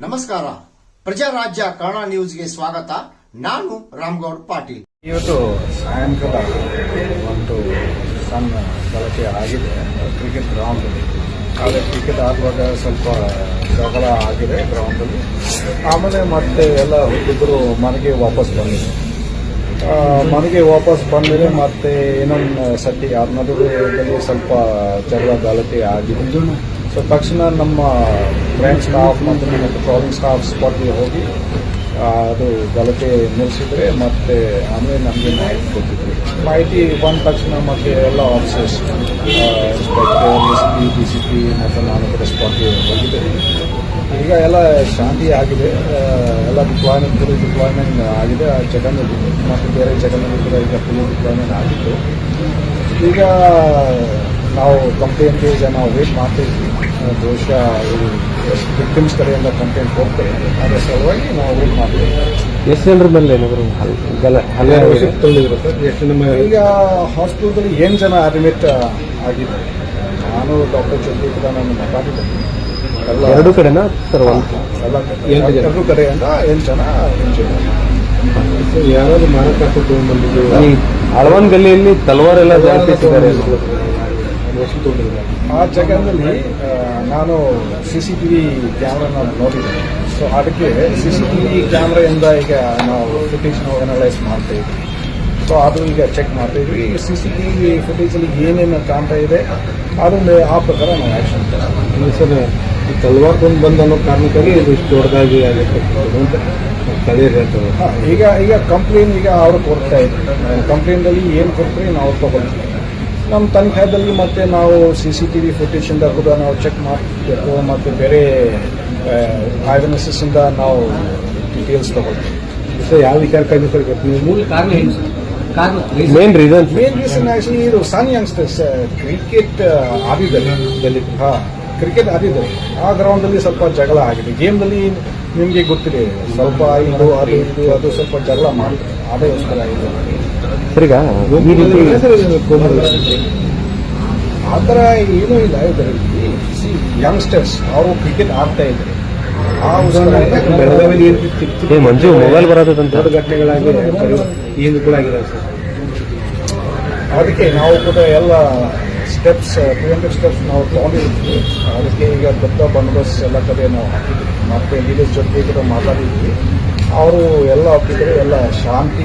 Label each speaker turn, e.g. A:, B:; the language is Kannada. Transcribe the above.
A: ನಮಸ್ಕಾರ. ಪ್ರಜಾರಾಜ್ಯ ಕನ್ನಡ ನ್ಯೂಸ್ಗೆ ಸ್ವಾಗತ. ನಾನು ರಾಮ್ಗೌಡ್ ಪಾಟೀಲ್.
B: ಇವತ್ತು ಸಾಯಂಕಾಲ ಒಂದು ಸಣ್ಣ ಗಲಾಟೆ ಆಗಿದೆ. ಕ್ರಿಕೆಟ್ ಗ್ರೌಂಡಲ್ಲಿ ಆದರೆ ಕ್ರಿಕೆಟ್ ಆಡುವಾಗ ಸ್ವಲ್ಪ ಜಗಳ ಆಗಿದೆ ಗ್ರೌಂಡಲ್ಲಿ ಆಮೇಲೆ ಮತ್ತೆ ಎಲ್ಲ ಹುಡುಗರು ಮನೆಗೆ ವಾಪಸ್ ಬಂದಿದೆ ಮನೆಗೆ ವಾಪಸ್ ಬಂದರೆ ಮತ್ತೆ ಇನ್ನೊಂದು ಸತಿ ಆ ಸ್ವಲ್ಪ ಜಗಳ ಗಲಾಟೆ ಆಗಿದೆ. ಸೊ ತಕ್ಷಣ ನಮ್ಮ ಬ್ರ್ಯಾಂಚ್ ಸ್ಟಾಫ್ ಮತ್ತು ನಮ್ಮ ಟ್ರಾಲಿಂಗ್ ಸ್ಟಾಫ್ ಸ್ಪಾಟ್ಗೆ ಹೋಗಿ ಅದು ಗಲಾಟೆ ನಿಲ್ಲಿಸಿದ್ರೆ ಮತ್ತೆ ಆಮೇಲೆ ನಮಗೆ ಮಾಹಿತಿ ಕೊಟ್ಟಿದ್ರು. ಮಾಹಿತಿ ಬಂದ ತಕ್ಷಣ ಮತ್ತೆ ಎಲ್ಲ officers inspector S P D C P ಮತ್ತು ನಾನು ಕೂಡ ಸ್ಪಾಟ್ಗೆ ಹೋಗಿದ್ದೆ. ಈಗ ಎಲ್ಲ ಶಾಂತಿ ಆಗಿದೆ. ಎಲ್ಲ ಡಿಪ್ಲಾಯ್ಮೆಂಟ್ ಫುಲ್ ಡಿಪ್ಲಾಯ್ಮೆಂಟ್ ಆಗಿದೆ. ಆ ಜಗನಲ್ಲಿ ಮತ್ತು ಬೇರೆ ಜಗನ್ನಲ್ಲಿ ಕೂಡ ಈಗ ಫುಲ್ ಡಿಪ್ಲಾಯ್ಮೆಂಟ್ ಆಗಿತ್ತು. ಈಗ ನಾವು ಕಂಪ್ಲೇಂಟ್ಗೆ ಈಗ ನಾವು ವೇಟ್ ಮಾಡ್ತಿದ್ವಿ ಆ, ಇದು ವಿಕ್ಟಿಮ್ಸ್ ಕಡೆಯಿಂದ ಕಂಪ್ಲೇಂಟ್ ಹೋಗ್ತೇವೆ ಅದರ ಸಲುವಾಗಿ ನಾವು ವೇಟ್ ಮಾಡ್ತೀವಿ.
C: ಎಷ್ಟು ಜನರ ಮೇಲೆ ಏನಾದರೂ ಹಲ್ಲೆ ನಮ್ಮ
B: ಈಗ ಹಾಸ್ಪಿಟಲ್ದಲ್ಲಿ ಏನು ಜನ ಅಡ್ಮಿಟ್ ಆಗಿದೆ ನಾನು ಡಾಕ್ಟರ್ ಚಂದ್ರಿಕಾ ಕೂಡ ನಾನು ಮಾತಾಡಿದ್ದೀನಿ
C: ಎರಡು ಕಡೆ. ಸರ್.
B: ಎರಡು ಕಡೆಯಿಂದ ಎಂಟು ಜನ
C: ಯಾರಾದ್ರೂ ಈ ಅಳವನ್ ಗಲ್ಲಿಯಲ್ಲಿ ತಲವಾರ್ ಎಲ್ಲ ಜಾರಿಸಿದ್ದಾರೆ
B: ಆ ಜಾಗದಲ್ಲಿ ನಾನು ಸಿ ಸಿ ಟಿ ವಿ ಕ್ಯಾಮ್ರಾನ ನೋಡಿದ್ದೆ ಸೊ ಅದಕ್ಕೆ ಸಿ ಸಿ ಟಿ ವಿ ಕ್ಯಾಮ್ರಾಯಿಂದ ಈಗ ನಾವು ಫುಟೇಜ್ ನಾವು ಅನಲೈಸ್ ಮಾಡ್ತಾ ಇದ್ವಿ. ಸೊ ಅದು ಈಗ ಚೆಕ್ ಮಾಡ್ತಾ ಇದ್ವಿ. ಸಿ ಸಿ ಟಿ ವಿ ಫುಟೇಜಲ್ಲಿ ಏನೇನು ಕಾಣ್ತಾ ಇದೆ ಅದನ್ನು ಆ ಪ್ರಕಾರ ನಾವು ಆ್ಯಕ್ಷನ್
C: ಸರ್ ಈ ತಲ್ವಾರ್ ಬಂದು ಬಂದ ಅನ್ನೋ ಕಾರಣಕ್ಕಾಗಿ ಇದು ಇಷ್ಟು ದೊಡ್ಡದಾಗಿ ಆಗಿರ್ತಕ್ಕಂಥ ಅಂತ ಹೇಳ್ತಾರೆ
B: ಈಗ ಈಗ ಕಂಪ್ಲೇಂಟ್ ಈಗ ಅವರು ಕೊಡ್ತಾ ಇದ್ದಾರೆ ಕಂಪ್ಲೇಂಟಲ್ಲಿ ಏನು ಕೊಡ್ತೀವಿ ನಾವು ತಗೊಳ್ತೀವಿ. ನಮ್ಮ ತನಿಖಾದಲ್ಲಿ ಮತ್ತೆ ನಾವು ಸಿ ಸಿ ಟಿ ವಿ ಫುಟೇಜಿಂದ ಕೂಡ ನಾವು ಚೆಕ್ ಮಾಡಬೇಕು ಮತ್ತು ಬೇರೆ ಇಂದ ನಾವು ಡೀಟೇಲ್ಸ್ ತಗೊಳ್ತೀವಿ
C: ಸರ್ ಯಾವ ವಿಚಾರಕ್ಕಾಗಿ ಸರ್ ನೀವು
D: ಮೂಲ ಕಾರಣ ಏನು ಸರ್? ಕಾರಣ
C: main reason
B: main reason actually ಇದು ಸಾನಿ ಯಂಗ್ಸ್ಟರ್ಸ್ ಕ್ರಿಕೆಟ್ ಆಡಿದ್ದಾರೆ ಹಾ ಕ್ರಿಕೆಟ್ ಆಡಿದ್ದಾರೆ ಆ ಗ್ರೌಂಡಲ್ಲಿ ಸ್ವಲ್ಪ ಜಗಳ ಆಗಿದೆ. ಗೇಮ್ನಲ್ಲಿ ನಿಮಗೆ ಗೊತ್ತಿದೆ ಸ್ವಲ್ಪ ಇದು ಅದು ಇದು ಅದು ಸ್ವಲ್ಪ ಜಗಳ ಮಾಡ್ತಾರೆ. ಅದಕ್ಕೋಸ್ಕರ ಇದು
C: ಈಗ ಈ ರೀತಿ
B: ಆ ಥರ ಏನೂ ಇಲ್ಲ ಇದರಲ್ಲಿ. ಯಂಗ್ಸ್ಟರ್ಸ್ ಅವರು ಕ್ರಿಕೆಟ್ ಆಡ್ತಾ ಇದ್ದಾರೆ. ಆ
C: ಬೆಳಗಾವಿಯಲ್ಲಿ ಏ ಮಂಜು ಮೊಬೈಲ್ ಬರೋದಂತ
B: ದೊಡ್ಡ ಘಟನೆಗಳಾಗಿ
C: ಏನು ಕೂಡ ಆಗಿದೆ ಸರ್.
B: ಅದಕ್ಕೆ ನಾವು ಕೂಡ ಎಲ್ಲ ಸ್ಟೆಪ್ಸ್ ಪ್ರಿವೆಂಟಿವ್ ಸ್ಟೆಪ್ಸ್ ನಾವು ತಗೊಂಡಿರ್ತೀವಿ ಅದಕ್ಕೆ ಈಗ ದೊಡ್ಡ ಬಂದೋಬಸ್ತ್ ಎಲ್ಲ ಕಡೆ ನಾವು ಮತ್ತೆ ಲೀಡರ್ಸ್ ಜೊತೆ ಕೂಡ ಮಾತಾಡಿದ್ವಿ ಅವರು ಎಲ್ಲ ಒಪ್ಪಿದರೆ ಎಲ್ಲ ಶಾಂತಿ